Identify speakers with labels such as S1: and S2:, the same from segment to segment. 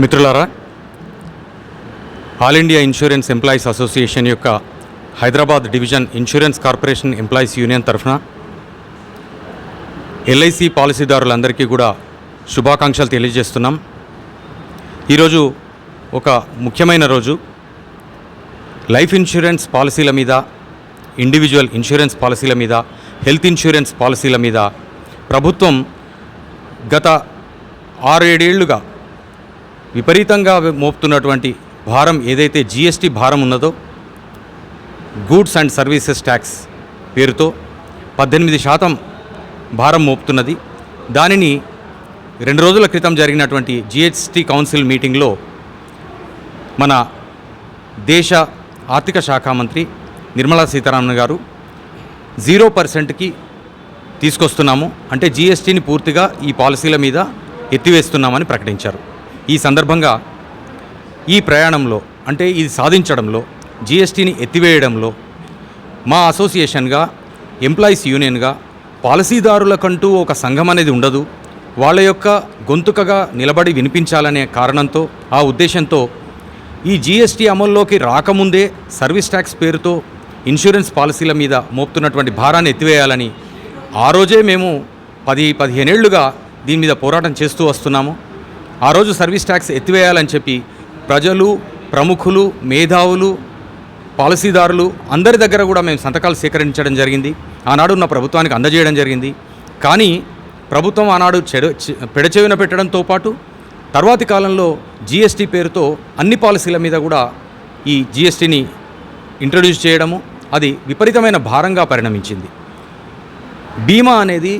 S1: మిత్రులారా all India insurance employees association యొక్క Hyderabad division insurance corporation employees union తరఫున LIC పాలసీదారులందరికీ కూడా శుభాకాంక్షలు తెలియజేస్తున్నాం. ఈరోజు ఒక ముఖ్యమైన రోజు. లైఫ్ ఇన్సూరెన్స్ పాలసీల మీద ఇండివిజువల్ ఇన్సూరెన్స్ పాలసీల మీద హెల్త్ ఇన్సూరెన్స్ పాలసీల మీద ప్రభుత్వం గత ఆరేడేళ్ళుగా విపరీతంగా మోపుతున్నటువంటి భారం ఏదైతే జిఎస్టీ భారం ఉన్నదో గూడ్స్ అండ్ సర్వీసెస్ ట్యాక్స్ పేరుతో పద్దెనిమిది శాతం భారం మోపుతున్నది. దానిని రెండు రోజుల క్రితం జరిగినటువంటి జిఎస్టీ కౌన్సిల్ మీటింగ్లో మన దేశ ఆర్థిక శాఖ మంత్రి నిర్మలా సీతారామన్ గారు జీరో పర్సెంట్కి తీసుకొస్తున్నాము. అంటే జీఎస్టీని పూర్తిగా ఈ పాలసీల మీద ఎత్తివేస్తున్నామని ప్రకటించారు. ఈ సందర్భంగా ఈ ప్రయాణంలో అంటే ఇది సాధించడంలో జీఎస్టీని ఎత్తివేయడంలో మా అసోసియేషన్గా ఎంప్లాయీస్ యూనియన్గా పాలసీదారులకంటూ ఒక సంఘం అనేది ఉండదు. వాళ్ళ యొక్క గొంతుకగా నిలబడి వినిపించాలనే కారణంతో ఆ ఉద్దేశంతో ఈ జీఎస్టీ అమల్లోకి రాకముందే సర్వీస్ ట్యాక్స్ పేరుతో ఇన్సూరెన్స్ పాలసీల మీద మోపుతున్నటువంటి భారాన్ని ఎత్తివేయాలని ఆ రోజే మేము పది పదిహేనేళ్ళుగా దీని మీద పోరాటం చేస్తూ వస్తున్నాము. ఆ రోజు సర్వీస్ ట్యాక్స్ ఎత్తివేయాలని చెప్పి ప్రజలు ప్రముఖులు మేధావులు పాలసీదారులు అందరి దగ్గర కూడా మేము సంతకాలు సేకరించడం జరిగింది. ఆనాడు ఉన్న ప్రభుత్వానికి అందజేయడం జరిగింది. కానీ ప్రభుత్వం ఆనాడు చెడు పెడచెవిన పెట్టడంతో పాటు తర్వాతి కాలంలో జీఎస్టీ పేరుతో అన్ని పాలసీల మీద కూడా ఈ జీఎస్టీని ఇంట్రడ్యూస్ చేయడము అది విపరీతమైన భారంగా పరిణమించింది. బీమా అనేది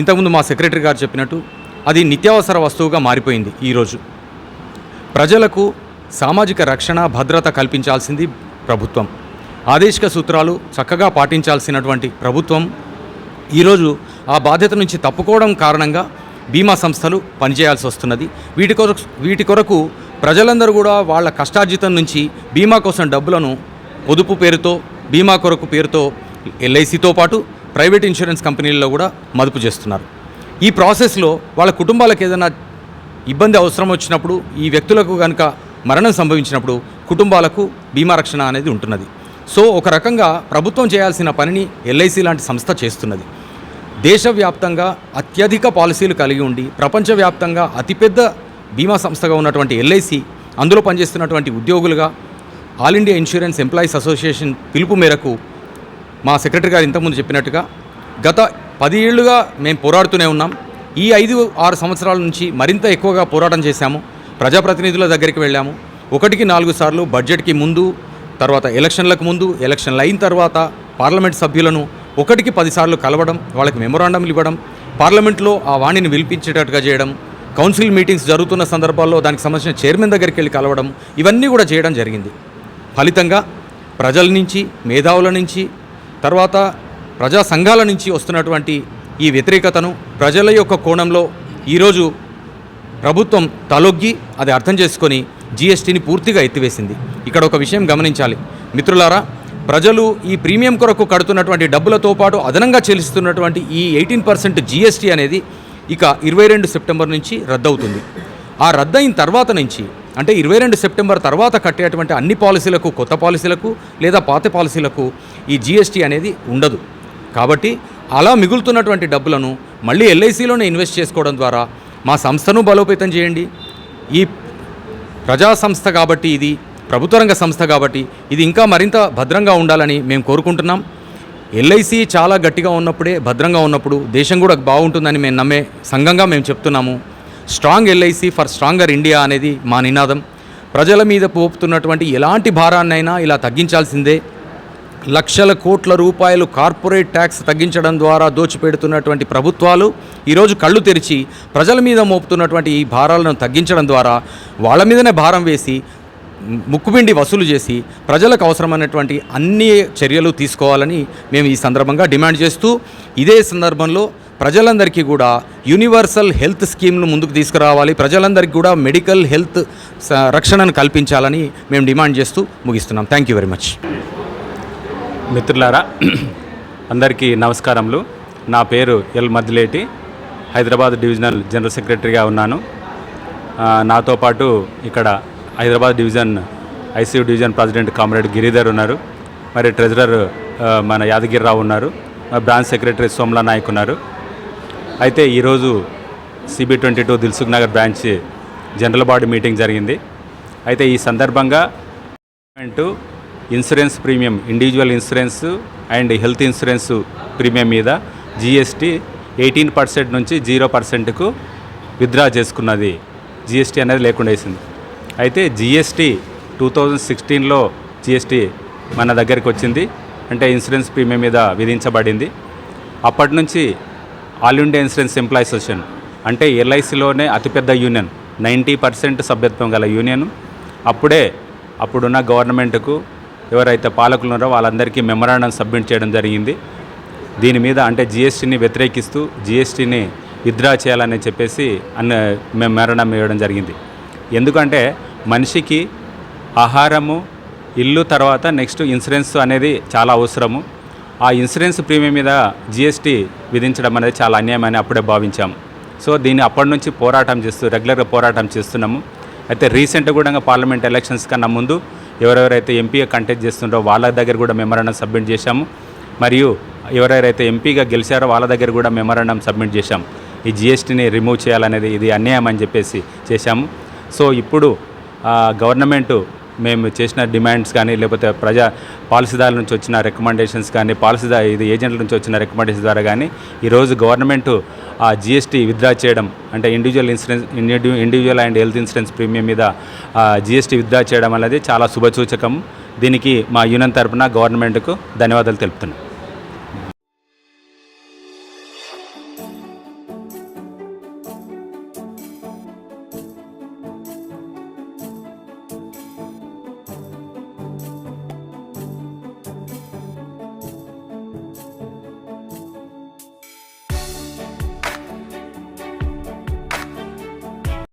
S1: ఇంతకుముందు మా సెక్రటరీ గారు చెప్పినట్టు అది నిత్యావసర వస్తువుగా మారిపోయింది ఈరోజు ప్రజలకు సామాజిక రక్షణ భద్రత కల్పించాల్సింది ప్రభుత్వం. ఆదేశిక సూత్రాలు చక్కగా పాటించాల్సినటువంటి ప్రభుత్వం ఈరోజు ఆ బాధ్యత నుంచి తప్పుకోవడం కారణంగా బీమా సంస్థలు పనిచేయాల్సి వస్తున్నది. వీటి కొరకు వీటి కొరకు ప్రజలందరూ కూడా వాళ్ళ కష్టార్జితం నుంచి బీమా కోసం డబ్బులను పొదుపు పేరుతో బీమా కొరకు పేరుతో ఎల్ఐసితో పాటు ప్రైవేట్ ఇన్సూరెన్స్ కంపెనీల్లో కూడా మదుపు చేస్తున్నారు. ఈ ప్రాసెస్లో వాళ్ళ కుటుంబాలకు ఏదైనా ఇబ్బంది అవసరం వచ్చినప్పుడు ఈ వ్యక్తులకు కనుక మరణం సంభవించినప్పుడు కుటుంబాలకు బీమా రక్షణ అనేది ఉంటున్నది. సో ఒక రకంగా ప్రభుత్వం చేయాల్సిన పనిని ఎల్ఐసి లాంటి సంస్థ చేస్తున్నది. దేశవ్యాప్తంగా అత్యధిక పాలసీలు కలిగి ఉండి ప్రపంచవ్యాప్తంగా అతిపెద్ద బీమా సంస్థగా ఉన్నటువంటి ఎల్ఐసి అందులో పనిచేస్తున్నటువంటి ఉద్యోగులుగా all India insurance employees association పిలుపు మేరకు మా సెక్రటరీ గారు ఇంతకుముందు చెప్పినట్టుగా గత పది ఏళ్ళుగా మేము పోరాడుతూనే ఉన్నాం. ఈ ఐదు ఆరు సంవత్సరాల నుంచి మరింత ఎక్కువగా పోరాటం చేశాము. ప్రజాప్రతినిధుల దగ్గరికి వెళ్ళాము. ఒకటికి నాలుగు సార్లు బడ్జెట్కి ముందు తర్వాత ఎలక్షన్లకు ముందు ఎలక్షన్లు అయిన తర్వాత పార్లమెంట్ సభ్యులను ఒకటికి పదిసార్లు కలవడం వాళ్ళకి మెమొరాండంలు ఇవ్వడం పార్లమెంట్లో ఆ వాణిని విలిపించేటట్టుగా చేయడం కౌన్సిల్ మీటింగ్స్ జరుగుతున్న సందర్భాల్లో దానికి సంబంధించిన చైర్మన్ దగ్గరికి వెళ్ళి కలవడం ఇవన్నీ కూడా చేయడం జరిగింది. ఫలితంగా ప్రజల నుంచి మేధావుల నుంచి తర్వాత ప్రజా సంఘాల నుంచి వస్తున్నటువంటి ఈ వ్యతిరేకతను ప్రజల యొక్క కోణంలో ఈరోజు ప్రభుత్వం తలొగ్గి అది అర్థం చేసుకొని జీఎస్టీని పూర్తిగా ఎత్తివేసింది. ఇక్కడ ఒక విషయం గమనించాలి. మిత్రులారా ప్రజలు ఈ ప్రీమియం కొరకు కడుతున్నటువంటి డబ్బులతో పాటు అదనంగా చెల్లిస్తున్నటువంటి ఈ ఎయిటీన్ పర్సెంట్ జీఎస్టీ అనేది ఇక ఇరవై రెండు సెప్టెంబర్ నుంచి రద్దవుతుంది. ఆ రద్దయిన తర్వాత నుంచి అంటే ఇరవై రెండు సెప్టెంబర్ తర్వాత కట్టేటువంటి అన్ని పాలసీలకు కొత్త పాలసీలకు లేదా పాత పాలసీలకు ఈ జీఎస్టీ అనేది ఉండదు. కాబట్టి అలా మిగులుతున్నటువంటి డబ్బులను మళ్ళీ ఎల్ఐసిలోనే ఇన్వెస్ట్ చేసుకోవడం ద్వారా మా సంస్థను బలోపేతం చేయండి. ఈ ప్రజా సంస్థ కాబట్టి ఇది ప్రభుత్వ రంగ సంస్థ కాబట్టి ఇది ఇంకా మరింత భద్రంగా ఉండాలని మేము కోరుకుంటున్నాం. ఎల్ఐసి చాలా గట్టిగా ఉన్నప్పుడే భద్రంగా ఉన్నప్పుడు దేశం కూడా బాగుంటుందని మేము నమ్మే సంఘంగా మేము చెప్తున్నాము. Strong LIC for stronger India అనేది మా నినాదం. ప్రజల మీద పోపుతున్నటువంటి ఎలాంటి భారాన్నైనా ఇలా తగ్గించాల్సిందే. లక్షల కోట్ల రూపాయలు కార్పొరేట్ ట్యాక్స్ తగ్గించడం ద్వారా దోచిపెడుతున్నటువంటి ప్రభుత్వాలు ఈరోజు కళ్ళు తెరిచి ప్రజల మీద మోపుతున్నటువంటి ఈ భారాలను తగ్గించడం ద్వారా వాళ్ళ మీదనే భారం వేసి ముక్కుపిండి వసూలు చేసి ప్రజలకు అవసరమైనటువంటి అన్ని చర్యలు తీసుకోవాలని మేము ఈ సందర్భంగా డిమాండ్ చేస్తూ ఇదే సందర్భంలో ప్రజలందరికీ కూడా యూనివర్సల్ హెల్త్ స్కీమ్ను ముందుకు తీసుకురావాలి ప్రజలందరికీ కూడా మెడికల్ హెల్త్ రక్షణను కల్పించాలని మేము డిమాండ్ చేస్తూ ముగిస్తున్నాం. Thank you very much.
S2: మిత్రులారా అందరికీ నమస్కారములు. నా పేరు L Maddileti Hyderabad divisional general సెక్రటరీగా ఉన్నాను. నాతో పాటు ఇక్కడ Hyderabad division ICU division president comrade Giridhar ఉన్నారు. మరి ట్రెజరర్ మన యాదగిరిరావు ఉన్నారు. బ్రాంచ్ సెక్రటరీ సోమలా నాయక్ ఉన్నారు. అయితే ఈరోజు CB twenty two Dilsukh Nagar branch general body meeting జరిగింది. అయితే ఈ సందర్భంగా insurance premium individual insurance and health insurance premium మీద జీఎస్టీ ఎయిటీన్ పర్సెంట్ నుంచి జీరో పర్సెంట్కు విత్డ్రా చేసుకున్నది. జిఎస్టీ అనేది లేకుండా వేసింది. అయితే జిఎస్టీ టూ థౌజండ్ సిక్స్టీన్లో జిఎస్టీ మన దగ్గరికి వచ్చింది. అంటే ఇన్సూరెన్స్ ప్రీమియం మీద విధించబడింది. అప్పటి నుంచి all India insurance employees association అంటే ఎల్ఐసిలోనే అతిపెద్ద యూనియన్ నైంటీ పర్సెంట్ సభ్యత్వం గల యూనియన్. అప్పుడే అప్పుడున్న గవర్నమెంట్కు ఎవరైతే పాలకులు ఉన్నారో వాళ్ళందరికీ మెమరాండం సబ్మిట్ చేయడం జరిగింది. దీని మీద అంటే జిఎస్టీని వ్యతిరేకిస్తూ జిఎస్టీని విత్డ్రా చేయాలని చెప్పేసి అన్న మెమరాండం ఇవ్వడం జరిగింది. ఎందుకంటే మనిషికి ఆహారము ఇల్లు తర్వాత నెక్స్ట్ ఇన్సూరెన్స్ అనేది చాలా అవసరము. ఆ ఇన్సూరెన్స్ ప్రీమియం మీద జిఎస్టీ విధించడం అనేది చాలా అన్యాయమని అప్పుడే భావించాము. సో దీన్ని అప్పటి నుంచి పోరాటం చేస్తూ రెగ్యులర్గా పోరాటం చేస్తున్నాము. అయితే రీసెంట్గా కూడా పార్లమెంట్ ఎలక్షన్స్ కన్నా ముందు ఎవరెవరైతే ఎంపీగా కంటెక్ట్ చేస్తుంటారో వాళ్ళ దగ్గర కూడా మెమరాండం సబ్మిట్ చేశాము. మరియు ఎవరెవరైతే ఎంపీగా గెలిచారో వాళ్ళ దగ్గర కూడా మెమరాండం సబ్మిట్ చేశాం. ఈ జిఎస్టీని రిమూవ్ చేయాలనేది ఇది అన్యాయం అని చెప్పేసి చేశాము. సో ఇప్పుడు గవర్నమెంటు గవర్నమెంట్ మేము చేసిన డిమాండ్స్ కానీ లేకపోతే ప్రజా పాలసీదారుల నుంచి వచ్చిన రికమెండేషన్స్ కానీ పాలసీదా ఇది ఏజెంట్ల నుంచి వచ్చిన రికమెండేషన్ ద్వారా కానీ ఈరోజు గవర్నమెంట్ ఆ జిఎస్టీ విత్డ్రా చేయడం అంటే individual insurance individual and health insurance premium మీద జిఎస్టీ విత్డ్రా చేయడం అనేది చాలా శుభసూచకం. దీనికి మా యూనియన్ తరపున గవర్నమెంట్కు ధన్యవాదాలు తెలుపుతున్నాం.